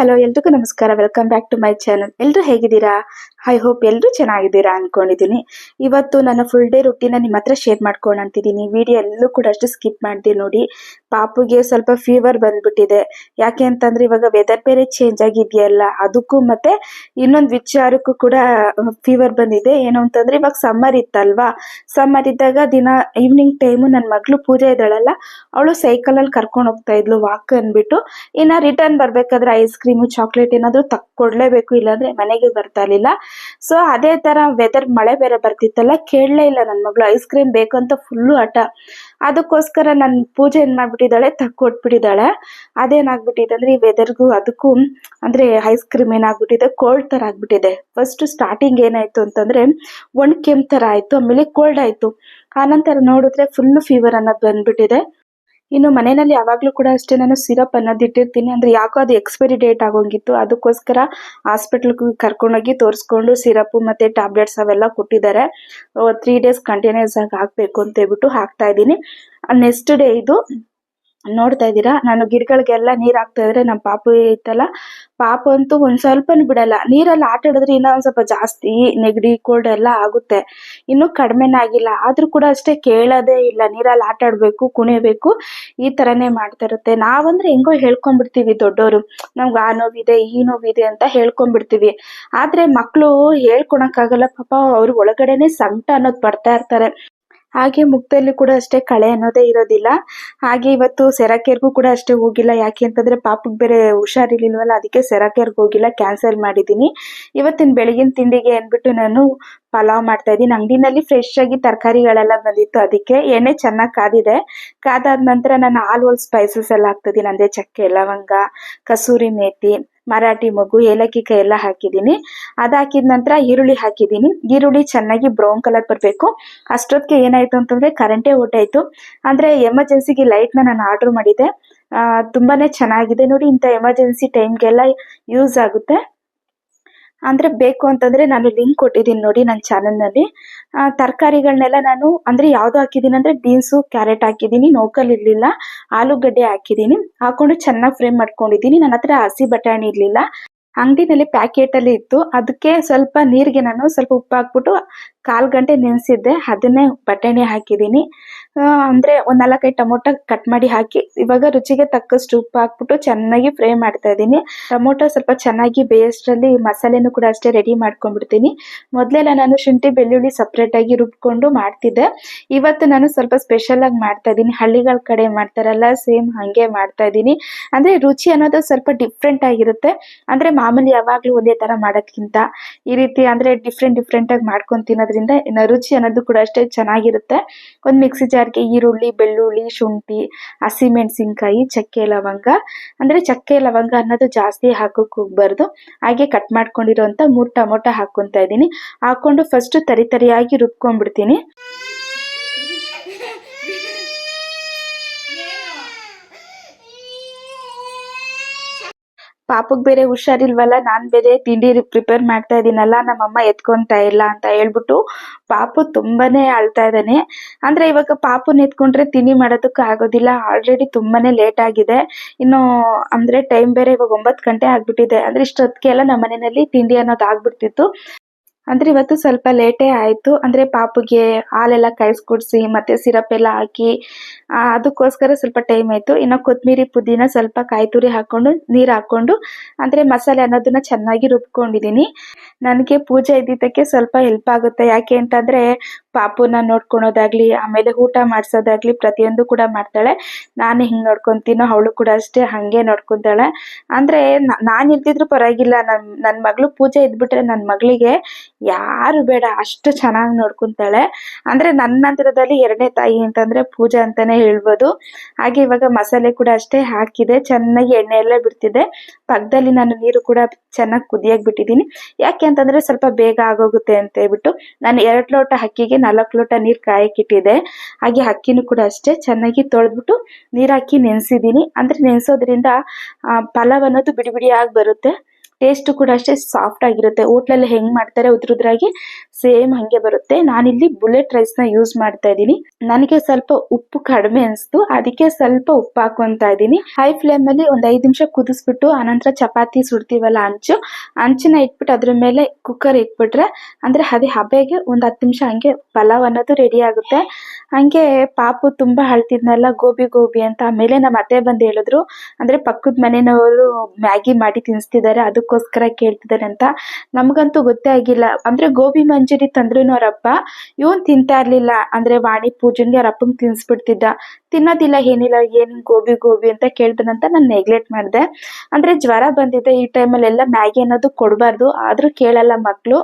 Hello, ಎಲ್ರಿಗೂ ನಮಸ್ಕಾರ. Welcome back to my channel ಎಲ್ರು ಹೇಗಿದ್ದೀರಾ? ಐ ಹೋಪ್ ಎಲ್ರು ಚೆನ್ನಾಗಿದ್ದೀರಾ ಅನ್ಕೊಂಡಿದ್ದೀನಿ. ಇವತ್ತು ನನ್ನ ಫುಲ್ ಡೇ ರುಟೀನ ನಿಮ್ಮ ಹತ್ರ ಶೇರ್ ಮಾಡ್ಕೊಂಡು ಅಂತಿದ್ದೀನಿ. ವಿಡಿಯೋ ಎಲ್ಲೂ ಕೂಡ ಅಷ್ಟು ಸ್ಕಿಪ್ ಮಾಡ್ತೀನಿ ನೋಡಿ. ಪಾಪುಗೆ ಸ್ವಲ್ಪ ಫೀವರ್ ಬಂದ್ಬಿಟ್ಟಿದೆ. ಯಾಕೆ ಅಂತಂದ್ರೆ ಇವಾಗ ವೆದರ್ ಬೇರೆ ಚೇಂಜ್ ಆಗಿದೆಯಲ್ಲ, ಅದಕ್ಕೂ ಮತ್ತೆ ಇನ್ನೊಂದು ವಿಚಾರಕ್ಕೂ ಕೂಡ ಫೀವರ್ ಬಂದಿದೆ. ಏನು ಅಂತಂದ್ರೆ ಇವಾಗ ಸಮ್ಮರ್ ಇತ್ತಲ್ವಾ? ಸಮ್ಮರ್ ಇದ್ದಾಗ ದಿನ ಈವ್ನಿಂಗ್ ಟೈಮು ನನ್ನ ಮಗಳು ಪೂಜೆ ಇದ್ದಾಳಲ್ಲ, ಅವಳು ಸೈಕಲಲ್ಲಿ ಕರ್ಕೊಂಡು ಹೋಗ್ತಾ ಇದ್ಲು ವಾಕ್ ಅಂದ್ಬಿಟ್ಟು ಇನ್ನ ರಿಟರ್ನ್ ಬರ್ಬೇಕಾದ್ರೆ ಐಸ್ ಚಾಕ್ಲೇಟ್ ಏನಾದ್ರು ತಕ್ಕೊಡ್ಲೇಬೇಕು ಇಲ್ಲಾಂದ್ರೆ ಮನೆಗೆ ಬರ್ತಾ ಇರಲಿಲ್ಲ. ಸೊ ಅದೇ ತರ ವೆದರ್ ಮಳೆ ಬೇರೆ ಬರ್ತಿತ್ತಲ್ಲ, ಕೇಳಲೇ ಇಲ್ಲ ನನ್ನ ಮಗಳು ಐಸ್ ಕ್ರೀಮ್ ಬೇಕು ಅಂತ ಫುಲ್ಲು ಹಠ. ಅದಕ್ಕೋಸ್ಕರ ನನ್ನ ಪೂಜೆ ಏನ್ ಮಾಡ್ಬಿಟ್ಟಿದ್ದಾಳೆ ತಕ್ಕೊಟ್ಬಿಟ್ಟಿದ್ದಾಳೆ ಅದೇನಾಗ್ಬಿಟ್ಟಿದೆ ಅಂದ್ರೆ, ಈ ವೆದರ್ಗೂ ಅದಕ್ಕೂ, ಅಂದ್ರೆ ಐಸ್ ಕ್ರೀಮ್ ಏನಾಗ್ಬಿಟ್ಟಿದೆ ಕೋಲ್ಡ್ ತರ ಆಗ್ಬಿಟ್ಟಿದೆ. ಫಸ್ಟ್ ಸ್ಟಾರ್ಟಿಂಗ್ ಏನಾಯ್ತು ಅಂತಂದ್ರೆ, ಒಣ ಕೆಮ್ಮು ತರ ಆಯ್ತು, ಆಮೇಲೆ ಕೋಲ್ಡ್ ಆಯ್ತು. ಆನಂತರ ನೋಡಿದ್ರೆ ಫುಲ್ ಫೀವರ್ ಅನ್ನೋದು ಬಂದ್ಬಿಟ್ಟಿದೆ. ಇನ್ನು ಮನೆಯಲ್ಲಿ ಯಾವಾಗಲೂ ಕೂಡ ಅಷ್ಟೇ ನಾನು ಸಿರಪ್ ಅನ್ನೋದು ಇಟ್ಟಿರ್ತೀನಿ. ಅಂದ್ರೆ ಯಾಕೋ ಅದು ಎಕ್ಸ್ಪೈರಿ ಡೇಟ್ ಆಗೋಂಗಿತ್ತು. ಅದಕ್ಕೋಸ್ಕರ ಹಾಸ್ಪಿಟ್ಲ್ಗೆ ಕರ್ಕೊಂಡೋಗಿ ತೋರಿಸ್ಕೊಂಡು ಸಿರಪ್ ಮತ್ತೆ ಟ್ಯಾಬ್ಲೆಟ್ಸ್ ಅವೆಲ್ಲ ಕೊಟ್ಟಿದ್ದಾರೆ. ತ್ರೀ ಡೇಸ್ ಕಂಟಿನ್ಯೂಸ್ ಆಗಿ ಹಾಕಬೇಕು ಅಂತ ಹೇಳ್ಬಿಟ್ಟು ಹಾಕ್ತಾ ಇದ್ದೀನಿ. ನೆಕ್ಸ್ಟ್ ಡೇ ಇದು ನೋಡ್ತಾ ಇದ್ದೀರಾ? ನಾನು ಗಿಡಗಳಿಗೆಲ್ಲ ನೀರ್ ಹಾಕ್ತಾ ಇದ್ರೆ ನಮ್ಮ ಪಾಪು ಐತಲ್ಲ ಪಾಪ ಅಂತೂ ಒಂದ್ ಸ್ವಲ್ಪನೂ ಬಿಡಲ್ಲ. ನೀರಲ್ಲಿ ಆಟ ಆಡಿದ್ರೆ ಇನ್ನೂ ಒಂದ್ ಸ್ವಲ್ಪ ಜಾಸ್ತಿ ನೆಗಡಿ, ಕೋಲ್ಡ್ ಎಲ್ಲ ಆಗುತ್ತೆ. ಇನ್ನು ಕಡಿಮೆನೇ ಆಗಿಲ್ಲ. ಆದ್ರೂ ಕೂಡ ಅಷ್ಟೇ ಕೇಳೋದೇ ಇಲ್ಲ. ನೀರಲ್ಲಿ ಆಟ ಆಡ್ಬೇಕು, ಕುಣಿಬೇಕು, ಈ ತರನೇ ಮಾಡ್ತಾ ಇರುತ್ತೆ. ನಾವಂದ್ರೆ ಹೆಂಗೋ ಹೇಳ್ಕೊಂಡ್ಬಿಡ್ತೀವಿ ದೊಡ್ಡವರು ನಮ್ಗೆ ಆ ನೋವಿದೆ, ಈ ನೋವಿದೆ ಅಂತ ಹೇಳ್ಕೊಂಡ್ಬಿಡ್ತೀವಿ. ಆದ್ರೆ ಮಕ್ಕಳು ಹೇಳ್ಕೊಳಕ್ಕಾಗಲ್ಲ ಪಾಪ ಅವ್ರ ಒಳಗಡೆನೆ ಸಂಕಟ ಅನ್ನೋದು ಪಡ್ತಾ ಇರ್ತಾರೆ. ಹಾಗೆ ಮುಖದಲ್ಲಿ ಕೂಡ ಅಷ್ಟೇ ಕಳೆ ಅನ್ನೋದೇ ಇರೋದಿಲ್ಲ. ಹಾಗೆ ಇವತ್ತು ಸೆರಾಕೇರ್ಗೂ ಕೂಡ ಅಷ್ಟೇ ಹೋಗಿಲ್ಲ. ಯಾಕೆ ಅಂತಂದ್ರೆ ಪಾಪಕ್ ಬೇರೆ ಹುಷಾರಿರ್ಲಿಲ್ವಲ್ಲ, ಅದಕ್ಕೆ ಸೆರಾಕೇರ್ಗೆ ಹೋಗಿಲ್ಲ ಕ್ಯಾನ್ಸಲ್ ಮಾಡಿದ್ದೀನಿ. ಇವತ್ತಿನ ಬೆಳಗಿನ ತಿಂಡಿಗೆ ಅಂದ್ಬಿಟ್ಟು ನಾನು ಪಲಾವ್ ಮಾಡ್ತಾ ಇದ್ದೀನಿ. ಅಂಗಡಿನಲ್ಲಿ ಫ್ರೆಶ್ ಆಗಿ ತರಕಾರಿಗಳೆಲ್ಲ ಬಂದಿತ್ತು. ಅದಕ್ಕೆ ಎಣ್ಣೆ ಚೆನ್ನಾಗಿ ಕಾದಿದೆ. ಕಾದಾದ ನಂತರ ನಾನು ಆಲ್ ಓಲ್ ಸ್ಪೈಸಸ್ ಎಲ್ಲ ಹಾಕ್ತಿದ್ದೀನಿ ಅಂದ್ರೆ ಚಕ್ಕೆ, ಲವಂಗ, ಕಸೂರಿ ಮೇಥಿ ಮರಾಠಿ ಮಗು ಏಲಕ್ಕಿ ಕಾಯಿ ಎಲ್ಲ ಹಾಕಿದ್ದೀನಿ. ಅದ್ ಹಾಕಿದ ನಂತರ ಈರುಳ್ಳಿ ಹಾಕಿದ್ದೀನಿ. ಈರುಳ್ಳಿ ಚೆನ್ನಾಗಿ ಬ್ರೌನ್ ಕಲರ್ ಬರಬೇಕು. ಅಷ್ಟೊತ್ತಿಗೆ ಏನಾಯ್ತು ಅಂತಂದ್ರೆ ಕರೆಂಟೇ ಹೊರ್ಟೋಯ್ತು. ಅಂದ್ರೆ ಎಮರ್ಜೆನ್ಸಿಗೆ ಲೈಟ್ನ ನಾನು ಆರ್ಡರ್ ಮಾಡಿದ್ದೆ. ತುಂಬಾನೇ ಚೆನ್ನಾಗಿದೆ. ನೋಡಿ, ಇಂಥ ಎಮರ್ಜೆನ್ಸಿ ಟೈಮ್ಗೆಲ್ಲ ಯೂಸ್ ಆಗುತ್ತೆ. ಅಂದ್ರೆ ಬೇಕು ಅಂತಂದ್ರೆ ನಾನು ಲಿಂಕ್ ಕೊಟ್ಟಿದ್ದೀನಿ ನೋಡಿ ನನ್ನ ಚಾನಲ್ನಲ್ಲಿ ತರಕಾರಿಗಳನ್ನೆಲ್ಲ ನಾನು ಅಂದ್ರೆ ಯಾವ್ದು ಹಾಕಿದೀನಿ ಅಂದ್ರೆ ಬೀನ್ಸು, ಕ್ಯಾರೆಟ್ ಹಾಕಿದ್ದೀನಿ, ನೋಕಲ್ ಇರ್ಲಿಲ್ಲ, ಆಲೂಗಡ್ಡೆ ಹಾಕಿದ್ದೀನಿ. ಹಾಕೊಂಡು ಚೆನ್ನಾಗಿ ಫ್ರೈ ಮಾಡ್ಕೊಂಡಿದ್ದೀನಿ. ನನ್ನ ಹತ್ರ ಹಸಿ ಬಟಾಣಿ ಇರ್ಲಿಲ್ಲ. ಅಂಗಡಿನಲ್ಲಿ ಪ್ಯಾಕೆಟ್ ಅಲ್ಲಿ ಇತ್ತು. ಅದಕ್ಕೆ ಸ್ವಲ್ಪ ನೀರಿಗೆ ನಾನು ಸ್ವಲ್ಪ ಉಪ್ಪು ಹಾಕ್ಬಿಟ್ಟು ಕಾಲ್ ಗಂಟೆ ನೆನೆಸಿದ್ದೆ, ಅದನ್ನೇ ಬಟಾಣಿ ಹಾಕಿದ್ದೀನಿ. ಅಂದರೆ ಒಂದ್ ನಾಲ್ಕೈದು ಟೊಮೊಟೊ ಕಟ್ ಮಾಡಿ ಹಾಕಿ, ಇವಾಗ ರುಚಿಗೆ ತಕ್ಕಷ್ಟು ಉಪ್ಪು ಹಾಕ್ಬಿಟ್ಟು ಚೆನ್ನಾಗಿ ಫ್ರೈ ಮಾಡ್ತಾ ಇದ್ದೀನಿ. ಟೊಮೊಟೊ ಸ್ವಲ್ಪ ಚೆನ್ನಾಗಿ ಬೇಯಷ್ಟರಲ್ಲಿ ಮಸಾಲೆನೂ ಕೂಡ ಅಷ್ಟೇ ರೆಡಿ ಮಾಡ್ಕೊಂಡ್ಬಿಡ್ತೀನಿ. ಮೊದಲೆಲ್ಲ ನಾನು ಶುಂಠಿ, ಬೆಳ್ಳುಳ್ಳಿ ಸಪ್ರೇಟಾಗಿ ರುಬ್ಕೊಂಡು ಮಾಡ್ತಿದ್ದೆ. ಇವತ್ತು ನಾನು ಸ್ವಲ್ಪ ಸ್ಪೆಷಲ್ ಆಗಿ ಮಾಡ್ತಾ ಇದ್ದೀನಿ. ಹಳ್ಳಿಗಳ ಕಡೆ ಮಾಡ್ತಾರಲ್ಲ ಸೇಮ್ ಹಾಗೆ ಮಾಡ್ತಾ ಇದ್ದೀನಿ. ಅಂದ್ರೆ ರುಚಿ ಅನ್ನೋದು ಸ್ವಲ್ಪ ಡಿಫ್ರೆಂಟ್ ಆಗಿರುತ್ತೆ. ಅಂದ್ರೆ ಮಾಮೂಲಿ ಯಾವಾಗಲೂ ಒಂದೇ ತರ ಮಾಡೋಕ್ಕಿಂತ ಈ ರೀತಿ, ಅಂದ್ರೆ ಡಿಫ್ರೆಂಟ್ ಡಿಫ್ರೆಂಟಾಗಿ ಮಾಡ್ಕೊಂಡು ತಿನ್ನೋದ್ರಿಂದ ಇನ್ನು ರುಚಿ ಅನ್ನೋದು ಕೂಡ ಅಷ್ಟೇ ಚೆನ್ನಾಗಿರುತ್ತೆ. ಒಂದು ಮಿಕ್ಸಿ ಜಾರ್ಗೆ ಈರುಳ್ಳಿ, ಬೆಳ್ಳುಳ್ಳಿ, ಶುಂಠಿ ಹಸಿಮೆಣಸಿನ್ಕಾಯಿ ಚಕ್ಕೆ ಲವಂಗ. ಅಂದ್ರೆ ಚಕ್ಕೆ ಲವಂಗ ಅನ್ನೋದು ಜಾಸ್ತಿ ಹಾಕೋಕೆ ಹೋಗ್ಬಾರ್ದು. ಹಾಗೆ ಕಟ್ ಮಾಡ್ಕೊಂಡಿರೋಂಥ ಮೂರು ಟೊಮೊಟೊ ಹಾಕೊಂತ ಇದ್ದೀನಿ. ಹಾಕೊಂಡು ಫಸ್ಟ್ ತರಿ ತರಿಯಾಗಿ ರುಬ್ಕೊಂಡ್ಬಿಡ್ತೀನಿ. ಪಾಪಗ್ ಬೇರೆ ಹುಷಾರಿಲ್ವಲ್ಲ, ನಾನ್ ಬೇರೆ ತಿಂಡಿ ಪ್ರಿಪೇರ್ ಮಾಡ್ತಾ ಇದೀನಲ್ಲ, ನಮ್ಮಮ್ಮ ಎತ್ಕೊಂತಾ ಇಲ್ಲ ಅಂತ ಹೇಳ್ಬಿಟ್ಟು ಪಾಪು ತುಂಬಾನೇ ಅಳ್ತಾ ಇದ್ದಾನೆ. ಅಂದ್ರೆ ಇವಾಗ ಪಾಪುನ್ ಎತ್ಕೊಂಡ್ರೆ ತಿಂಡಿ ಮಾಡೋದಕ್ಕೆ ಆಗೋದಿಲ್ಲ ಆಲ್ರೆಡಿ ತುಂಬಾನೇ ಲೇಟ್ ಆಗಿದೆ. ಇನ್ನು ಅಂದ್ರೆ ಟೈಮ್ ಬೇರೆ ಇವಾಗ ಒಂಬತ್ ಗಂಟೆ ಆಗ್ಬಿಟ್ಟಿದೆ. ಅಂದ್ರೆ ಇಷ್ಟೊತ್ತಿಗೆ ಎಲ್ಲ ನಮ್ಮ ಮನೆಯಲ್ಲಿ ತಿಂಡಿ ಅನ್ನೋದು ಆಗ್ಬಿಡ್ತಿತ್ತು. ಅಂದ್ರೆ ಇವತ್ತು ಸ್ವಲ್ಪ ಲೇಟೇ ಆಯ್ತು. ಅಂದ್ರೆ ಪಾಪುಗೆ ಹಾಲೆಲ್ಲ ಕಾಯಿಸ್ಕೊಡ್ಸಿ ಮತ್ತೆ ಸಿರಪ್ ಎಲ್ಲ ಹಾಕಿ ಅದಕ್ಕೋಸ್ಕರ ಸ್ವಲ್ಪ ಟೈಮ್ ಆಯ್ತು. ಇನ್ನು ಕೊತ್ತಂಬರಿ ಪುದೀನ ಸ್ವಲ್ಪ ಕಾಯಿ ಹಾಕೊಂಡು, ನೀರು ಹಾಕೊಂಡು, ಅಂದ್ರೆ ಮಸಾಲೆ ಅನ್ನೋದನ್ನ ಚೆನ್ನಾಗಿ ರುಬ್ಕೊಂಡಿದೀನಿ. ನನಗೆ ಪೂಜೆ ಇದ್ದಿದ್ದಕ್ಕೆ ಸ್ವಲ್ಪ ಹೆಲ್ಪ್ ಆಗುತ್ತೆ. ಯಾಕೆ ಅಂತಂದ್ರೆ ಪಾಪುನ ನೋಡ್ಕೊಳೋದಾಗ್ಲಿ, ಆಮೇಲೆ ಊಟ ಮಾಡ್ಸೋದಾಗ್ಲಿ ಪ್ರತಿಯೊಂದು ಕೂಡ ಮಾಡ್ತಾಳೆ. ನಾನು ಹಿಂಗ್ ನೋಡ್ಕೊಂತೀನೋ ಅವಳು ಕೂಡ ಅಷ್ಟೇ ಹಂಗೆ ನೋಡ್ಕೊಂತಾಳೆ. ಅಂದ್ರೆ ನಾನು ಇಲ್ದಿದ್ರು ಪರವಾಗಿಲ್ಲ. ನನ್ನ ನನ್ ಮಗಳು ಪೂಜೆ ಇದ್ಬಿಟ್ರೆ ನನ್ ಮಗಳಿಗೆ ಯಾರು ಬೇಡ, ಅಷ್ಟು ಚೆನ್ನಾಗಿ ನೋಡ್ಕೊಂತಾಳೆ. ಅಂದ್ರೆ ನನ್ನ ಹತ್ರದಲ್ಲಿ ಎರಡನೇ ತಾಯಿ ಅಂತಂದ್ರೆ ಪೂಜಾ ಅಂತಾನೆ ಹೇಳ್ಬೋದು. ಹಾಗೆ ಇವಾಗ ಮಸಾಲೆ ಕೂಡ ಅಷ್ಟೇ ಹಾಕಿದೆ. ಚೆನ್ನಾಗಿ ಎಣ್ಣೆ ಎಲ್ಲ ಬಿಡ್ತಿದೆ. ಪಕ್ಕದಲ್ಲಿ ನಾನು ನೀರು ಕೂಡ ಚೆನ್ನಾಗಿ ಕುದಿಯಾಗಿ ಬಿಟ್ಟಿದ್ದೀನಿ. ಯಾಕೆ ಅಂತಂದ್ರೆ ಸ್ವಲ್ಪ ಬೇಗ ಆಗೋಗುತ್ತೆ ಅಂತ ಹೇಳ್ಬಿಟ್ಟು ನಾನು ಎರಡು ಲೋಟ ಅಕ್ಕಿಗೆ ನಾಲ್ಕು ಲೋಟ ನೀರ್ ಕಾಯಕ್ಕಿಟ್ಟಿದೆ. ಹಾಗೆ ಅಕ್ಕಿನೂ ಕೂಡ ಅಷ್ಟೇ ಚೆನ್ನಾಗಿ ತೊಳೆದ್ಬಿಟ್ಟು ನೀರು ಹಾಕಿ ನೆನೆಸಿದ್ದೀನಿ. ಅಂದ್ರೆ ನೆನೆಸೋದ್ರಿಂದ ಪಲಾವ್ ಅನ್ನೋದು ಬಿಡಿ ಬಿಡಿಯಾಗಿ ಬರುತ್ತೆ. ಟೇಸ್ಟ್ ಕೂಡ ಅಷ್ಟೇ ಸಾಫ್ಟ್ ಆಗಿರುತ್ತೆ. ಹೋಟ್ಲಲ್ಲಿ ಹೆಂಗ್ ಮಾಡ್ತಾರೆ ಉದ್ರುದ್ರಾಗಿ ಸೇಮ್ ಹಂಗೆ ಬರುತ್ತೆ. ನಾನಿಲ್ಲಿ ಬುಲೆಟ್ ರೈಸ್ನ ಯೂಸ್ ಮಾಡ್ತಾ ಇದ್ದೀನಿ. ನನಗೆ ಸ್ವಲ್ಪ ಉಪ್ಪು ಕಡಿಮೆ ಅನಿಸ್ತು. ಅದಕ್ಕೆ ಸ್ವಲ್ಪ ಉಪ್ಪು ಹಾಕೊಂತ ಇದ್ದೀನಿ. ಹೈ ಫ್ಲೇಮ್ ಅಲ್ಲಿ ಒಂದ್ ಐದ್ ನಿಮಿಷ ಕುದಿಸ್ಬಿಟ್ಟು, ಆನಂತರ ಚಪಾತಿ ಸುಡ್ತೀವಲ್ಲ ಹಂಚು ಹಂಚನ್ನ ಇಟ್ಬಿಟ್ಟು ಅದ್ರ ಮೇಲೆ ಕುಕ್ಕರ್ ಇಟ್ಬಿಟ್ರೆ, ಅಂದ್ರೆ ಅದೇ ಹಬೆಗೆ ಒಂದ್ ಹತ್ತು ನಿಮಿಷ ಹಂಗೆ ಪಲಾವ್ ಅನ್ನೋದು ರೆಡಿ ಆಗುತ್ತೆ. ಹಂಗೆ ಪಾಪು ತುಂಬಾ ಅಳ್ತಿದ್ನಲ್ಲ, ಗೋಬಿ ಗೋಬಿ ಅಂತ. ಆಮೇಲೆ ನಮ್ಮ ಅತ್ತೆ ಬಂದು ಹೇಳಿದ್ರು, ಅಂದ್ರೆ ಪಕ್ಕದ ಮನೆಯವರು ಮ್ಯಾಗಿ ಮಾಡಿ ತಿನ್ಸ್ತಿದ್ದಾರೆ ಅದಕ್ಕೋಸ್ಕರ ಕೇಳ್ತಿದ್ದಾರೆ ಅಂತ. ನಮ್ಗಂತೂ ಗೊತ್ತೇ ಆಗಿಲ್ಲ. ಅಂದ್ರೆ ಗೋಬಿ ಮಂಚೂರಿ ತಂದ್ರು ಅವರಪ್ಪ ಇವನ್ ತಿಂತಾ ಇರ್ಲಿಲ್ಲ. ಅಂದ್ರೆ ವಾಣಿ ಪೂಜನ್ಗೆ ಅವ್ರ ಅಪ್ಪಂಗ್ ತಿನ್ಸ್ಬಿಡ್ತಿದ್ದ. ತಿನ್ನೋದಿಲ್ಲ, ಏನಿಲ್ಲ, ಏನ್ ಗೋಬಿ ಗೋಬಿ ಅಂತ ಕೇಳ್ತಾನಂತ ನಾನು ನೆಗ್ಲೆಕ್ಟ್ ಮಾಡಿದೆ. ಅಂದ್ರೆ ಜ್ವರ ಬಂದಿದೆ ಈ ಟೈಮಲ್ಲಿ ಎಲ್ಲ ಮ್ಯಾಗಿ ಅನ್ನೋದು ಕೊಡಬಾರ್ದು, ಆದ್ರೂ ಕೇಳಲ್ಲ ಮಕ್ಳು.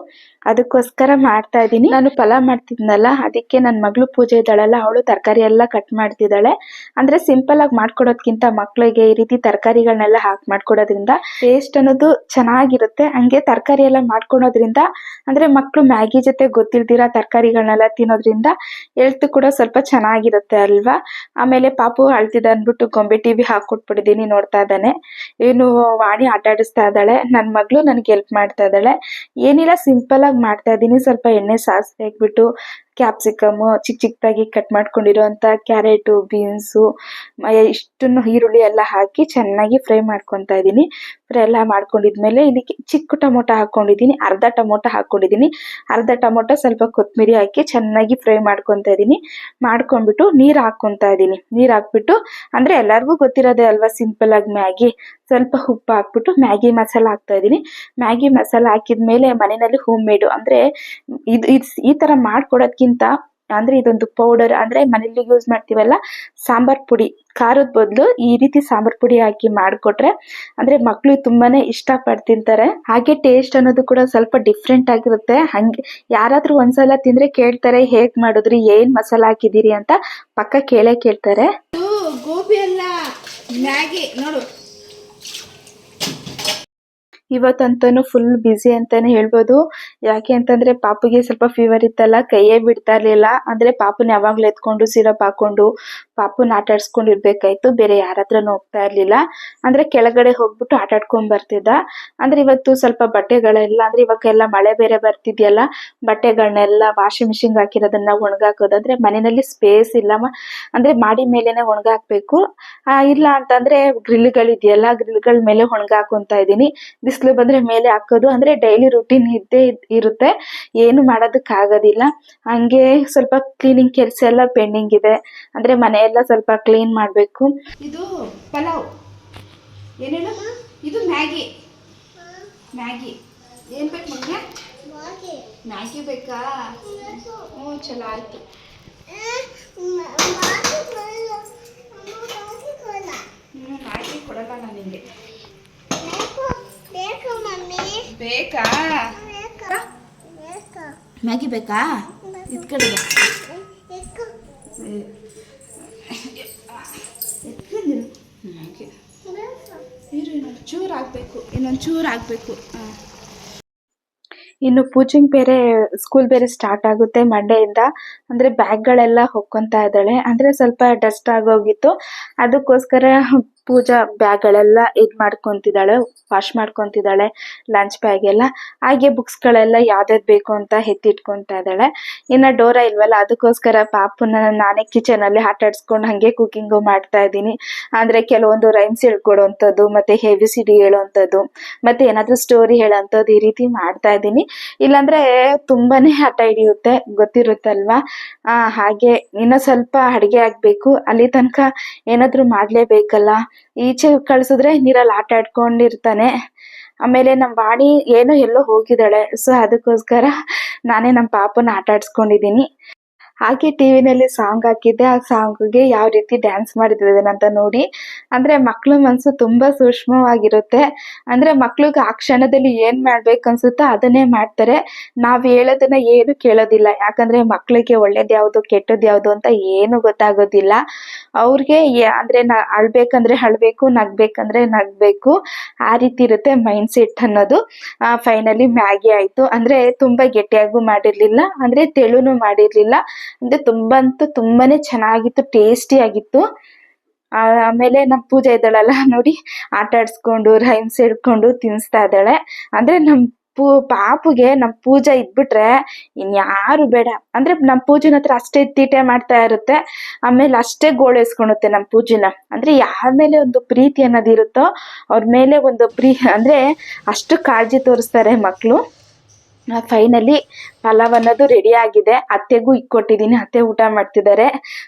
ಅದಕ್ಕೋಸ್ಕರ ಮಾಡ್ತಾ ಇದ್ದೀನಿ ನಾನು ಪಲಾವ್ ಮಾಡ್ತಿದ್ನಲ್ಲ, ಅದಕ್ಕೆ ನನ್ನ ಮಗಳು ಪೂಜೆ ಇದ್ದಾಳಲ್ಲ ಅವಳು ತರಕಾರಿ ಎಲ್ಲ ಕಟ್ ಮಾಡ್ತಿದ್ದಾಳೆ. ಅಂದ್ರೆ ಸಿಂಪಲ್ ಆಗಿ ಮಾಡ್ಕೊಡೋದ್ಕಿಂತ ಮಕ್ಕಳಿಗೆ ಈ ರೀತಿ ತರಕಾರಿಗಳನ್ನೆಲ್ಲ ಹಾಕಿ ಮಾಡ್ಕೊಡೋದ್ರಿಂದ ಟೇಸ್ಟ್ ಅನ್ನೋದು ಚೆನ್ನಾಗಿರುತ್ತೆ. ಹಂಗೆ ತರಕಾರಿ ಎಲ್ಲ ಮಾಡ್ಕೊಳೋದ್ರಿಂದ ಅಂದ್ರೆ ಮಕ್ಳು ಮ್ಯಾಗಿ ಜೊತೆ ಗೊತ್ತಿಲ್ದಿರ ತರಕಾರಿಗಳನ್ನೆಲ್ಲ ತಿನ್ನೋದ್ರಿಂದ ಹೆಲ್ತ್ ಕೂಡ ಸ್ವಲ್ಪ ಚೆನ್ನಾಗಿರುತ್ತೆ ಅಲ್ವಾ? ಆಮೇಲೆ ಪಾಪು ಅಳ್ತಿದ್ದ ಅಂದ್ಬಿಟ್ಟು ಗೊಂಬೆ ಟಿವಿ ಹಾಕೊಟ್ಬಿಟ್ಟಿದೀನಿ ನೋಡ್ತಾ ಇದ್ದಾನೆ. ಏನು ವಾಣಿ ಆಟ ಆಡಿಸ್ತಾ ಇದ್ದಾಳೆ. ನನ್ನ ಮಗಳು ನನಗೆ ಹೆಲ್ಪ್ ಮಾಡ್ತಾ ಇದ್ದಾಳೆ. ಏನಿಲ್ಲ ಸಿಂಪಲ್ ಆಗಿ ಮಾಡ್ತಾ ಇದ್ದೀನಿ. ಸ್ವಲ್ಪ ಎಣ್ಣೆ ಸಾಸಿವೆ ಹಾಕ್ಬಿಟ್ಟು ಕ್ಯಾಪ್ಸಿಕಮ್ ಚಿಕ್ಕ ಚಿಕ್ಕದಾಗಿ ಕಟ್ ಮಾಡ್ಕೊಂಡಿರುವಂತ ಕ್ಯಾರೆಟು ಬೀನ್ಸು ಇಷ್ಟನ್ನು ಈರುಳ್ಳಿ ಎಲ್ಲ ಹಾಕಿ ಚೆನ್ನಾಗಿ ಫ್ರೈ ಮಾಡ್ಕೊತಾ ಇದ್ದೀನಿ. ಫ್ರೈ ಎಲ್ಲ ಮಾಡ್ಕೊಂಡಿದ್ಮೇಲೆ ಇಲ್ಲಿ ಚಿಕ್ಕ ಟೊಮೊಟೊ ಹಾಕೊಂಡಿದ್ದೀನಿ. ಅರ್ಧ ಟೊಮೊಟೊ ಹಾಕೊಂಡಿದ್ದೀನಿ. ಅರ್ಧ ಟೊಮೊಟೊ ಸ್ವಲ್ಪ ಕೊತ್ತಂಬರಿ ಹಾಕಿ ಚೆನ್ನಾಗಿ ಫ್ರೈ ಮಾಡ್ಕೊತಾ ಇದ್ದೀನಿ. ಮಾಡ್ಕೊಂಡ್ಬಿಟ್ಟು ನೀರು ಹಾಕೊತಾ ಇದ್ದೀನಿ. ನೀರು ಹಾಕ್ಬಿಟ್ಟು, ಅಂದ್ರೆ ಎಲ್ಲರಿಗೂ ಗೊತ್ತಿರೋದೇ ಅಲ್ವಾ ಸಿಂಪಲ್ ಆಗಿ ಮ್ಯಾಗಿ. ಸ್ವಲ್ಪ ಉಪ್ಪು ಹಾಕ್ಬಿಟ್ಟು ಮ್ಯಾಗಿ ಮಸಾಲ ಹಾಕ್ತಾ ಇದ್ದೀನಿ. ಮ್ಯಾಗಿ ಮಸಾಲ ಹಾಕಿದ್ಮೇಲೆ ಮನೆಯಲ್ಲಿ ಹೋಮ್ ಮೇಡು ಅಂದ್ರೆ ಇದು ಇದು ಈ ತರ ಮಾಡ್ಕೊಡೋದ್ಕಿಂತ ಅಂದ್ರೆ ಇದೊಂದು ಪೌಡರ್ ಅಂದ್ರೆ ಮನೇಲಿ ಯೂಸ್ ಮಾಡ್ತೀವಲ್ಲ, ಸಾಂಬಾರ್ ಪುಡಿ. ಖಾರದ ಬದಲು ಈ ರೀತಿ ಸಾಂಬಾರ್ ಪುಡಿ ಹಾಕಿ ಮಾಡಿಕೊಟ್ರೆ ಅಂದ್ರೆ ಮಕ್ಕಳು ತುಂಬಾನೇ ಇಷ್ಟ ಪಟ್ಟು ತಿಂತಾರೆ. ಹಾಗೆ ಟೇಸ್ಟ್ ಅನ್ನೋದು ಕೂಡ ಸ್ವಲ್ಪ ಡಿಫ್ರೆಂಟ್ ಆಗಿರುತ್ತೆ. ಹಂಗೆ ಯಾರಾದರೂ ಒಂದ್ಸಲ ತಿಂದ್ರೆ ಕೇಳ್ತಾರೆ, ಹೇಗ್ ಮಾಡಿದ್ರಿ, ಏನ್ ಮಸಾಲ ಹಾಕಿದ್ದೀರಿ ಅಂತ ಪಕ್ಕ ಕೇಳೇ ಕೇಳ್ತಾರೆ. ಗೋಬಿ ಅಲ್ಲ, ಮ್ಯಾಗಿ. ನೋಡು ಇವತ್ತಂತೂ ಫುಲ್ ಬ್ಯುಸಿ ಅಂತಾನೆ ಹೇಳ್ಬೋದು. ಯಾಕೆ ಅಂತಂದ್ರೆ ಪಾಪುಗೆ ಸ್ವಲ್ಪ ಫೀವರ್ ಇತ್ತಲ್ಲ, ಕೈಯೇ ಬಿಡ್ತಾ ಇರ್ಲಿಲ್ಲ. ಅಂದ್ರೆ ಪಾಪುನ ಯಾವಾಗ್ಲೂ ಎತ್ಕೊಂಡು, ಸಿರಪ್ ಹಾಕೊಂಡು ಪಾಪುನ ಆಟ ಆಡ್ಸ್ಕೊಂಡು ಇರ್ಬೇಕಾಯ್ತು ಬೇರೆ ಯಾರ ಹೋಗ್ತಾ ಇರ್ಲಿಲ್ಲ. ಅಂದ್ರೆ ಕೆಳಗಡೆ ಹೋಗ್ಬಿಟ್ಟು ಆಟ ಆಡ್ಕೊಂಡ್ ಬರ್ತಿದ್ದ. ಅಂದ್ರೆ ಇವತ್ತು ಸ್ವಲ್ಪ ಬಟ್ಟೆಗಳೆಲ್ಲ, ಅಂದ್ರೆ ಇವಾಗೆಲ್ಲ ಮಳೆ ಬೇರೆ ಬರ್ತಿದ್ಯಲ್ಲ ಬಟ್ಟೆಗಳನ್ನೆಲ್ಲ ವಾಷಿಂಗ್ ಮಿಷಿನ್ ಹಾಕಿರೋದನ್ನ ಒಣಗಾಕೋದು. ಅಂದ್ರೆ ಮನೆಯಲ್ಲಿ ಸ್ಪೇಸ್ ಇಲ್ಲ. ಅಂದ್ರೆ ಮಾಡಿ ಮೇಲೆನೆ ಒಣಗಾಕ್ಬೇಕು. ಇಲ್ಲ ಅಂತಂದ್ರೆ ಗ್ರಿಲ್ಗಳಿದೆಯಲ್ಲ ಗ್ರಿಲ್ಗಳ ಮೇಲೆ ಒಣಗಾಕೊಂತ ಇದ್ದೀನಿ ಬಿಸಿಲು ಬಂದ್ರೆ ಮೇಲೆ ಹಾಕೋದು. ಅಂದ್ರೆ ಡೈಲಿ ರುಟೀನ್ ಇದ್ದೇ ಇದ್- ಇರುತ್ತೆ. ಏನು ಮಾಡೋದಕ್ಕೆ ಆಗೋದಿಲ್ಲ ಹಂಗೆ ಸ್ವಲ್ಪ ಕ್ಲೀನಿಂಗ್ ಕೆಲಸ ಎಲ್ಲ ಪೆಂಡಿಂಗ್ ಇದೆ. ಅಂದ್ರೆ ಮನೆಯೆಲ್ಲ ಸ್ವಲ್ಪ ಕ್ಲೀನ್ ಮಾಡಬೇಕು. ಇದು ಪಲಾವ್. ಏನೇನು? ಇದು ಮ್ಯಾಗಿ. ಮ್ಯಾಗಿ. ಏನು ಬೇಕು ಮಗನೇ ಮ್ಯಾಗಿ. ಬೇಕಾ? ಹ್ಞೂ ಚಲೋ ಆಯ್ತು. ಹ್ಞೂ ಮ್ಯಾಗಿ ಕೊಡಲ್ಲ ನಾನು ನಿಮಗೆ ಬೇಕಾ ಮ್ಯಾಗಿ ಬೇಕಾ? ಇದ್ ಕಡೆ ಚೂರು ಹಾಕ್ಬೇಕು ಇನ್ನೊಂದು ಚೂರು ಹಾಕ್ಬೇಕು ಹಾಂ. ಇನ್ನು ಪೂಜಿಂಗ್ ಬೇರೆ ಸ್ಕೂಲ್ ಬೇರೆ ಸ್ಟಾರ್ಟ್ ಆಗುತ್ತೆ ಮಂಡೆಯಿಂದ ಅಂದ್ರೆ ಬ್ಯಾಗ್ಗಳೆಲ್ಲ ಹೊಕ್ಕೊಂತ ಇದ್ದಾಳೆ. ಅಂದ್ರೆ ಸ್ವಲ್ಪ ಡಸ್ಟ್ ಆಗೋಗಿತ್ತು. ಅದಕ್ಕೋಸ್ಕರ ಪೂಜಾ ಬ್ಯಾಗ್ ಗಳೆಲ್ಲ ಇದ್ ಮಾಡ್ಕೊಂತಿದ್ದಾಳೆ ವಾಶ್ ಮಾಡ್ಕೊಂತಿದ್ದಾಳೆ ಲಂಚ್ ಬ್ಯಾಗ್ ಎಲ್ಲ. ಹಾಗೆ ಬುಕ್ಸ್ ಗಳೆಲ್ಲ ಯಾವ್ದಾದ್ ಬೇಕು ಅಂತ ಎತ್ತಿಟ್ಕೊಂತಾ ಇದ್ದಾಳೆ. ಇನ್ನ ಡೋರ ಇಲ್ವಲ್ಲ, ಅದಕ್ಕೋಸ್ಕರ ಪಾಪುನ ನಾನೇ ಕಿಚನ್ ಅಲ್ಲಿ ಆಟ ಹಂಗೆ ಕುಕಿಂಗ್ ಮಾಡ್ತಾ ಇದ್ದೀನಿ. ಅಂದ್ರೆ ಕೆಲವೊಂದು ರೈಮ್ಸ್ ಹೇಳ್ಕೊಡುವಂಥದ್ದು ಮತ್ತೆ ಹೆವಿ ಸಿಡಿ ಹೇಳುವಂಥದ್ದು ಮತ್ತೆ ಏನಾದ್ರೂ ಸ್ಟೋರಿ ಹೇಳೋಂಥದ್ದು ಈ ರೀತಿ ಮಾಡ್ತಾ ಇದ್ದೀನಿ. ಇಲ್ಲಾಂದ್ರೆ ತುಂಬಾನೇ ಹಠ ಹಿಡಿಯುತ್ತೆ, ಗೊತ್ತಿರುತ್ತಲ್ವಾ? ಹಾಗೆ ಇನ್ನ ಸ್ವಲ್ಪ ಅಡಿಗೆ ಆಗ್ಬೇಕು. ಅಲ್ಲಿ ತನಕ ಏನಾದ್ರೂ ಮಾಡ್ಲೇಬೇಕಲ್ಲ? ಈಚೆ ಕಳ್ಸಿದ್ರೆ ನೀರಲ್ಲಿ ಆಟ ಆಡ್ಕೊಂಡಿರ್ತಾನೆ. ಆಮೇಲೆ ನಮ್ಮ ವಾಣಿ ಏನೋ ಎಲ್ಲೋ ಹೋಗಿದ್ದಾಳೆ. ಸೊ ಅದಕ್ಕೋಸ್ಕರ ನಾನೇ ನಮ್ಮ ಪಾಪನ ಆಟ ಆಡ್ಸ್ಕೊಂಡಿದ್ದೀನಿ. ಹಾಗೆ ಟಿವಿನಲ್ಲಿ ಸಾಂಗ್ ಹಾಕಿದ್ದೆ. ಆ ಸಾಂಗ್ಗೆ ಯಾವ ರೀತಿ ಡ್ಯಾನ್ಸ್ ಮಾಡಿದ್ದಾರೆ ಅಂತ ನೋಡಿ, ಅಂದ್ರೆ ಮಕ್ಳ ಮನಸ್ಸು ತುಂಬಾ ಸೂಕ್ಷ್ಮವಾಗಿರುತ್ತೆ. ಅಂದ್ರೆ ಮಕ್ಳಿಗೆ ಆ ಕ್ಷಣದಲ್ಲಿ ಏನ್ ಮಾಡ್ಬೇಕು ಅನ್ಸುತ್ತೋ ಅದನ್ನೇ ಮಾಡ್ತಾರೆ. ನಾವ್ ಹೇಳೋದನ್ನ ಏನು ಕೇಳೋದಿಲ್ಲ. ಯಾಕಂದ್ರೆ ಮಕ್ಳಿಗೆ ಒಳ್ಳೇದ್ ಯಾವ್ದು, ಕೆಟ್ಟದ್ ಯಾವ್ದು ಅಂತ ಏನು ಗೊತ್ತಾಗೋದಿಲ್ಲ. ಅವ್ರಿಗೆ ಅಂದ್ರೆ ನ, ಅಳ್ಬೇಕಂದ್ರೆ ಅಳ್ಬೇಕು, ನಗ್ಬೇಕಂದ್ರೆ ನಗ್ಬೇಕು. ಆ ರೀತಿ ಇರುತ್ತೆ ಮೈಂಡ್ ಸೆಟ್ ಅನ್ನೋದು. ಫೈನಲಿ ಮ್ಯಾಗಿ ಆಯ್ತು. ಅಂದ್ರೆ ತುಂಬಾ ಗಟ್ಟಿಯಾಗೂ ಮಾಡಿರ್ಲಿಲ್ಲ. ಅಂದ್ರೆ ತೆಳುನು ಮಾಡಿರ್ಲಿಲ್ಲ. ಅಂದ್ರೆ ತುಂಬ ಅಂತೂ ತುಂಬಾನೇ ಚೆನ್ನಾಗಿತ್ತು ಟೇಸ್ಟಿ ಆಗಿತ್ತು. ಆಮೇಲೆ ನಮ್ಮ ಪೂಜೆ ಇದ್ದಾಳಲ್ಲ, ನೋಡಿ ಆಟ ಆಡಿಸ್ಕೊಂಡು ರೈಮ್ಸ್ ಹಿಡ್ಕೊಂಡು ತಿನ್ನಿಸ್ತಾ ಇದ್ದಾಳೆ. ಅಂದ್ರೆ ನಮ್ಮ ಪೂ, ಪಾಪುಗೆ ನಮ್ಮ ಪೂಜೆ ಇದ್ಬಿಟ್ರೆ ಇನ್ಯಾರು ಬೇಡ. ಅಂದ್ರೆ ನಮ್ಮ ಪೂಜೆನ ಹತ್ರ ಅಷ್ಟೇ ತೀಟೆ ಮಾಡ್ತಾ ಇರುತ್ತೆ. ಆಮೇಲೆ ಅಷ್ಟೇ ಗೋಳೈಸ್ಕೊಳುತ್ತೆ ನಮ್ಮ ಪೂಜೆನ. ಅಂದ್ರೆ ಯಾರ ಮೇಲೆ ಒಂದು ಪ್ರೀತಿ ಅನ್ನೋದಿರುತ್ತೋ ಅವ್ರ ಮೇಲೆ ಒಂದು ಪ್ರೀ, ಅಂದ್ರೆ ಅಷ್ಟು ಕಾಳಜಿ ತೋರಿಸ್ತಾರೆ ಮಕ್ಕಳು ಫೈನಲಿ ಪಲಾವ್ ಅನ್ನೋದು ರೆಡಿ ಆಗಿದೆ. ಅತ್ತೆಗೂ ಇಕ್ಕೊಟ್ಟಿದ್ದೀನಿ ಅತ್ತೆ ಊಟ ಮಾಡ್ತಿದ್ದಾರೆ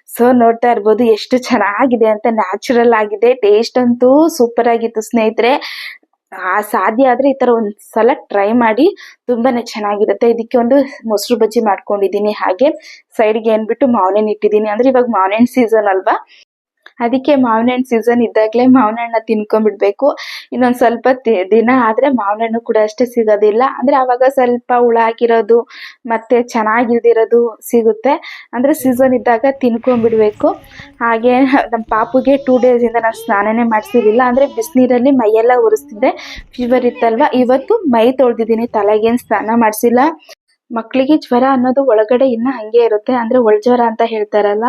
ಸೊ ನೋಡ್ತಾ ಇರ್ಬೋದು ಎಷ್ಟು ಚೆನ್ನಾಗಿದೆ ಅಂತ. ನ್ಯಾಚುರಲ್ ಆಗಿದೆ. ಟೇಸ್ಟ್ ಅಂತೂ ಸೂಪರ್ ಆಗಿತ್ತು ಸ್ನೇಹಿತರೆ. ಆ, ಸಾಧ್ಯ ಆದ್ರೆ ಈ ಥರ ಒಂದ್ ಸಲ ಟ್ರೈ ಮಾಡಿ ತುಂಬಾನೇ ಚೆನ್ನಾಗಿರುತ್ತೆ. ಇದಕ್ಕೆ ಒಂದು ಮೊಸರು ಬಜ್ಜಿ ಮಾಡ್ಕೊಂಡಿದ್ದೀನಿ ಹಾಗೆ ಸೈಡ್ಗೆ ಏನ್ಬಿಟ್ಟು ಮಾವಿನ ಇಟ್ಟಿದ್ದೀನಿ ಅಂದ್ರೆ ಇವಾಗ ಮಾವಿನ ಸೀಸನ್ ಅಲ್ವಾ? ಅದಕ್ಕೆ ಮಾವಿನ ಹಣ್ಣು ಸೀಸನ್ ಇದ್ದಾಗಲೇ ಮಾವಿನ ಹಣ್ಣ ತಿನ್ಕೊಂಡ್ಬಿಡ್ಬೇಕು. ಇನ್ನೊಂದ್ ಸ್ವಲ್ಪ ದಿನ ಆದ್ರೆ ಮಾವಿನ ಹಣ್ಣು ಕೂಡ ಅಷ್ಟೇ ಸಿಗೋದಿಲ್ಲ. ಅಂದ್ರೆ ಆವಾಗ ಸ್ವಲ್ಪ ಹುಳ ಹಾಕಿರೋದು, ಮತ್ತೆ ಚೆನ್ನಾಗಿಲ್ದಿರೋದು ಸಿಗುತ್ತೆ. ಅಂದ್ರೆ ಸೀಸನ್ ಇದ್ದಾಗ ತಿನ್ಕೊಂಡ್ಬಿಡ್ಬೇಕು. ಹಾಗೆ ನಮ್ಮ ಪಾಪುಗೆ ಟೂ ಇಂದ ನಾನು ಸ್ನಾನನೇ ಮಾಡಿಸಿರ್ಲಿಲ್ಲ. ಅಂದ್ರೆ ಬಿಸಿನೀರಲ್ಲಿ ಮೈಯೆಲ್ಲ ಉರಿಸ್ತಿದ್ದೆ ಫೀವರ್ ಇತ್ತಲ್ವಾ? ಇವತ್ತು ಮೈ ತೊಳ್ದಿದ್ದೀನಿ. ತಲೆಗೇನು ಸ್ನಾನ ಮಾಡಿಸಿಲ್ಲ. ಮಕ್ಕಳಿಗೆ ಜ್ವರ ಅನ್ನೋದು ಒಳಗಡೆ ಇನ್ನ ಹಂಗೆ ಇರುತ್ತೆ. ಅಂದ್ರೆ ಒಳಜ್ವರ ಅಂತ ಹೇಳ್ತಾರಲ್ಲ,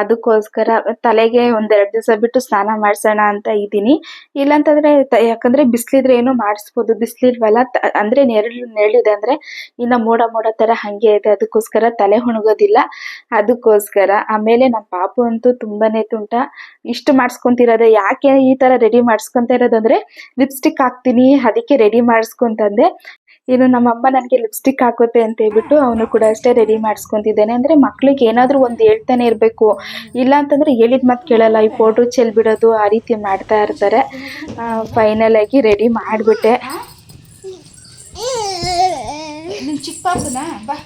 ಅದಕ್ಕೋಸ್ಕರ ತಲೆಗೆ ಒಂದೆರಡು ದಿವಸ ಬಿಟ್ಟು ಸ್ನಾನ ಮಾಡ್ಸೋಣ ಅಂತ ಇದ್ದೀನಿ. ಇಲ್ಲಾಂತಂದ್ರೆ ಯಾಕಂದ್ರೆ ಬಿಸಿಲಿದ್ರೆ ಏನು ಮಾಡಿಸ್ಬೋದು. ಬಿಸಿಲಿಲ್ವಲ್ಲ ಅಂದ್ರೆ ನೆರಳು, ನೆರಳಿದೆ ಅಂದ್ರೆ ಇನ್ನ ಮೋಡ ಮೋಡ ತರ ಹಂಗೆ ಇದೆ. ಅದಕ್ಕೋಸ್ಕರ ತಲೆ ಹುಣಗೋದಿಲ್ಲ. ಅದಕ್ಕೋಸ್ಕರ ಆಮೇಲೆ ನಮ್ಮ ಪಾಪು ಅಂತೂ ತುಂಬಾನೇ ತುಂಟ. ಇಷ್ಟು ಮಾಡಿಸ್ಕೊಂತಿರೋದೆ, ಯಾಕೆ ಈ ತರ ರೆಡಿ ಮಾಡಿಸ್ಕೊಂತ ಇರೋದಂದ್ರೆ ಲಿಪ್ಸ್ಟಿಕ್ ಹಾಕ್ತೀನಿ, ಅದಕ್ಕೆ ರೆಡಿ ಮಾಡಿಸ್ಕೊಂತಂದೆ. ಇನ್ನು ನಮ್ಮಮ್ಮ ನನಗೆ ಲಿಪ್ಸ್ಟಿಕ್ ಹಾಕುತ್ತೆ ಅಂತ ಹೇಳ್ಬಿಟ್ಟು ಅವನು ಕೂಡ ಅಷ್ಟೇ ರೆಡಿ ಮಾಡಿಸ್ಕೊಂತಿದ್ದೇನೆ. ಅಂದರೆ ಮಕ್ಳಿಗೆ ಏನಾದರೂ ಒಂದು ಹೇಳ್ತಾನೆ ಇರಬೇಕು. ಇಲ್ಲ ಅಂತಂದ್ರೆ ಹೇಳಿದ ಮಾತು ಕೇಳಲ್ಲ. ಈ ಫೋಟೋ ಚೆಲ್ಬಿಡೋದು ಆ ರೀತಿ ಮಾಡ್ತಾ ಇರ್ತಾರೆ. ಫೈನಲ್ ಆಗಿ ರೆಡಿ ಮಾಡಿಬಿಟ್ಟೆ. ಚಿಕ್ಕ ಬಾ.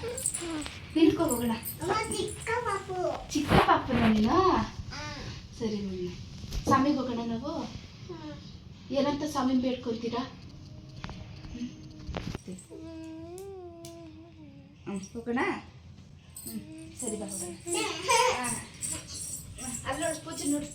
ಸರಿ ಸ್ವಾಮಿಗೆ ಹೋಗೋಣ ನಾವು? ಏನಂತ ಸ್ವಾಮಿ ಬೇಡ್ಕೊಂತೀರಾ? ಹ್ಮ್. ಹ್ಮ್, ಹೋಗೋಣ ಹ್ಮ್, ಸರಿ ಬಾ ಹೋಗೋಣ ಹಾ. ಅಲ್ಲಿ ನೋಡಿ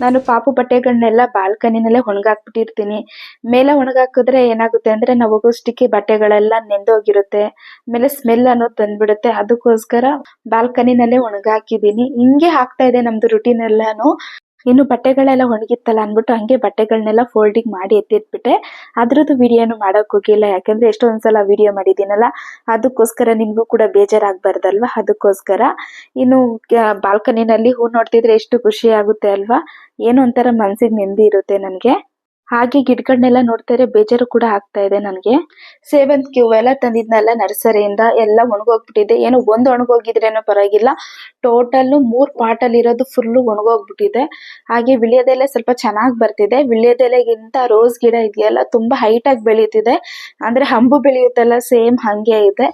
ನಾನು ಪಾಪು ಬಟ್ಟೆಗಳನ್ನೆಲ್ಲ ಬಾಲ್ಕನಿನಲ್ಲೇ ಒಣಗಾಕ್ಬಿಟ್ಟಿರ್ತೀನಿ. ಮೇಲೆ ಒಣಗಾಕಿದ್ರೆ ಏನಾಗುತ್ತೆ ಅಂದ್ರೆ ನಾವು ಸ್ಟಿಕ್ಕಿ ಬಟ್ಟೆಗಳೆಲ್ಲ ನೆಂದೋಗಿರುತ್ತೆ. ಮೇಲೆ ಸ್ಮೆಲ್ ಅನ್ನೋದು ಬಂದ್ಬಿಡುತ್ತೆ. ಅದಕ್ಕೋಸ್ಕರ ಬಾಲ್ಕನಿನಲ್ಲೇ ಒಣಗಾಕಿದ್ದೀನಿ. ಹಿಂಗೆ ಆಗ್ತಾ ಇದೆ ನಮ್ದು ರುಟೀನ್ ಎಲ್ಲಾನು. ಇನ್ನು ಬಟ್ಟೆಗಳೆಲ್ಲ ಒಣಗಿತ್ತಲ್ಲ ಅಂದ್ಬಿಟ್ಟು ಹಂಗೆ ಬಟ್ಟೆಗಳನ್ನೆಲ್ಲ ಫೋಲ್ಡಿಂಗ್ ಮಾಡಿ ಎತ್ತಿಟ್ಬಿಟ್ಟೆ. ಅದ್ರದ್ದು ವಿಡಿಯೋನು ಮಾಡೋಕೆ ಹೋಗಿಲ್ಲ, ಯಾಕಂದ್ರೆ ಎಷ್ಟೊಂದ್ಸಲ ವಿಡಿಯೋ ಮಾಡಿದ್ದೀನಲ್ಲ, ಅದಕ್ಕೋಸ್ಕರ ನಿಮ್ಗೂ ಕೂಡ ಬೇಜಾರಾಗ್ಬಾರ್ದಲ್ವಾ? ಅದಕ್ಕೋಸ್ಕರ. ಇನ್ನು ಬಾಲ್ಕನಿನಲ್ಲಿ ಹೂ ನೋಡ್ತಿದ್ರೆ ಎಷ್ಟು ಖುಷಿ ಆಗುತ್ತೆ ಅಲ್ವಾ? ಏನೋ ಒಂಥರ ಮನಸ್ಸಿಗೆ ನೆಮ್ಮದಿ ಇರುತ್ತೆ ನನಗೆ. ಹಾಗೆ ಗಿಡಗಳನ್ನೆಲ್ಲ ನೋಡ್ತಾರೆ ಬೇಜಾರು ಕೂಡ ಆಗ್ತಾ ಇದೆ ನನಗೆ. ಸೇವಂತಿಗೆ ಹೂವೆಲ್ಲ ತಂದಿದ್ನಲ್ಲ ನರ್ಸರಿಯಿಂದ ಎಲ್ಲ ಒಣಗೋಗ್ಬಿಟ್ಟಿದೆ. ಏನೋ ಒಂದು ಒಣಗೋಗಿದ್ರೇನೋ ಪರವಾಗಿಲ್ಲ. ಟೋಟಲ್ ಮೂರ್ ಪಾಟ್ ಅಲ್ಲಿ ಇರೋದು ಫುಲ್ಲು ಒಣಗೋಗ್ಬಿಟ್ಟಿದೆ. ಹಾಗೆ ವಿಳ್ಯದೆಲೆ ಸ್ವಲ್ಪ ಚೆನ್ನಾಗಿ ಬರ್ತಿದೆ. ವಿಳ್ಯದೆಲೆಗಿಂತ ರೋಸ್ ಗಿಡ ಇದೆಯಲ್ಲ ತುಂಬಾ ಹೈಟ್ ಆಗಿ ಬೆಳೀತಿದೆ. ಅಂದ್ರೆ ಹಂಬು ಬೆಳೆಯುತ್ತಲ್ಲ ಸೇಮ್ ಹಂಗೆ ಇದೆ.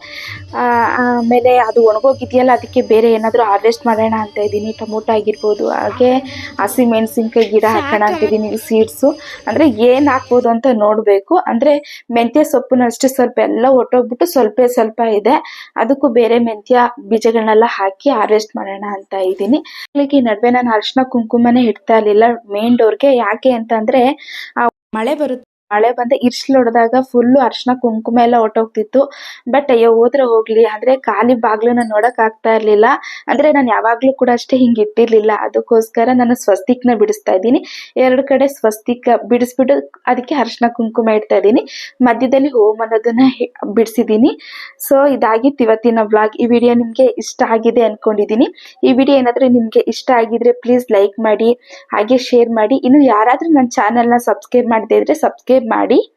ಆಮೇಲೆ ಅದು ಒಣಗೋಗಿದೆಯಲ್ಲ ಅದಕ್ಕೆ ಬೇರೆ ಏನಾದರೂ ಹಾರ್ವೆಸ್ಟ್ ಮಾಡೋಣ ಅಂತ ಇದ್ದೀನಿ. ಟೊಮೊಟೊ ಆಗಿರ್ಬೋದು ಹಾಗೆ ಹಸಿ ಮೆಣಸಿನ್ಕಾಯಿ ಗಿಡ ಹಾಕೋಣ ಅಂತ ಇದ್ದೀನಿ ಸೀಡ್ಸು ಅಂದ್ರೆ ಏನ್ ಹಾಕ್ಬೋದು ಅಂತ ನೋಡ್ಬೇಕು. ಅಂದ್ರೆ ಮೆಂತ್ಯ ಸೊಪ್ಪುನ ಅಷ್ಟೇ ಸ್ವಲ್ಪ ಎಲ್ಲ ಒಟ್ಟೋಗ್ಬಿಟ್ಟು ಸ್ವಲ್ಪ ಸ್ವಲ್ಪ ಇದೆ. ಅದಕ್ಕೂ ಬೇರೆ ಮೆಂತ್ಯ ಬೀಜಗಳನ್ನೆಲ್ಲ ಹಾಕಿ ಹಾರ್ವೆಸ್ಟ್ ಮಾಡೋಣ ಅಂತ ಇದ್ದೀನಿ. ಈ ನಡುವೆ ನಾನು ಅರಿಶಿನ ಕುಂಕುಮನೇ ಇಡ್ತಾ ಇರಲಿಲ್ಲ ಮೇನ್ ಡೋರ್ಗೆ ಯಾಕೆ ಅಂತಂದರೆ ಮಳೆ ಬರುತ್ತೆ ಮಳೆ ಬಂದ ಇರ್ಸ್ಲ್ ಹೊಡೆದಾಗ ಫುಲ್ ಅರ್ಶಿನ ಕುಂಕುಮ ಎಲ್ಲ ಹೊಟ್ಟೋಗ್ತಿತ್ತು ಬಟ್ ಅಯ್ಯೋ, ಹೋದ್ರೆ ಹೋಗ್ಲಿ. ಅಂದ್ರೆ ಖಾಲಿ ಬಾಗ್ಲನ್ನ ನೋಡಕ್ ಆಗ್ತಾ ಇರ್ಲಿಲ್ಲ. ಅಂದ್ರೆ ನಾನು ಯಾವಾಗ್ಲೂ ಕೂಡ ಅಷ್ಟೇ ಹಿಂಗ್ ಇಟ್ಟಿರ್ಲಿಲ್ಲ. ಅದಕ್ಕೋಸ್ಕರ ನಾನು ಸ್ವಸ್ತಿಕ್ನ ಬಿಡಿಸ್ತಾ ಇದ್ದೀನಿ. ಎರಡು ಕಡೆ ಸ್ವಸ್ತಿಕ್ ಬಿಡಿಸ್ಬಿಟ್ಟು ಅದಕ್ಕೆ ಅರ್ಶಿನ ಕುಂಕುಮ ಇಡ್ತಾ ಇದ್ದೀನಿ. ಮಧ್ಯದಲ್ಲಿ ಹೋಮ್ ಅನ್ನೋದನ್ನ ಬಿಡಿಸಿದೀನಿ ಸೊ ಇದಾಗಿತ್ತು ಇವತ್ತಿನ ಬ್ಲಾಗ್ ಈ ವಿಡಿಯೋ ನಿಮ್ಗೆ ಇಷ್ಟ ಆಗಿದೆ ಅನ್ಕೊಂಡಿದ್ದೀನಿ. ಈ ವಿಡಿಯೋ ಏನಾದ್ರೆ ನಿಮ್ಗೆ ಇಷ್ಟ ಆಗಿದ್ರೆ ಪ್ಲೀಸ್ ಲೈಕ್ ಮಾಡಿ, ಹಾಗೆ ಶೇರ್ ಮಾಡಿ. ಇನ್ನು ಯಾರಾದ್ರೂ ನನ್ನ ಚಾನೆಲ್ನ ಸಬ್ಸ್ಕ್ರೈಬ್ ಮಾಡದೇ ಇದ್ರೆ ಸಬ್ಸ್ಕ್ರೈಬ್ ಮಾಡಿ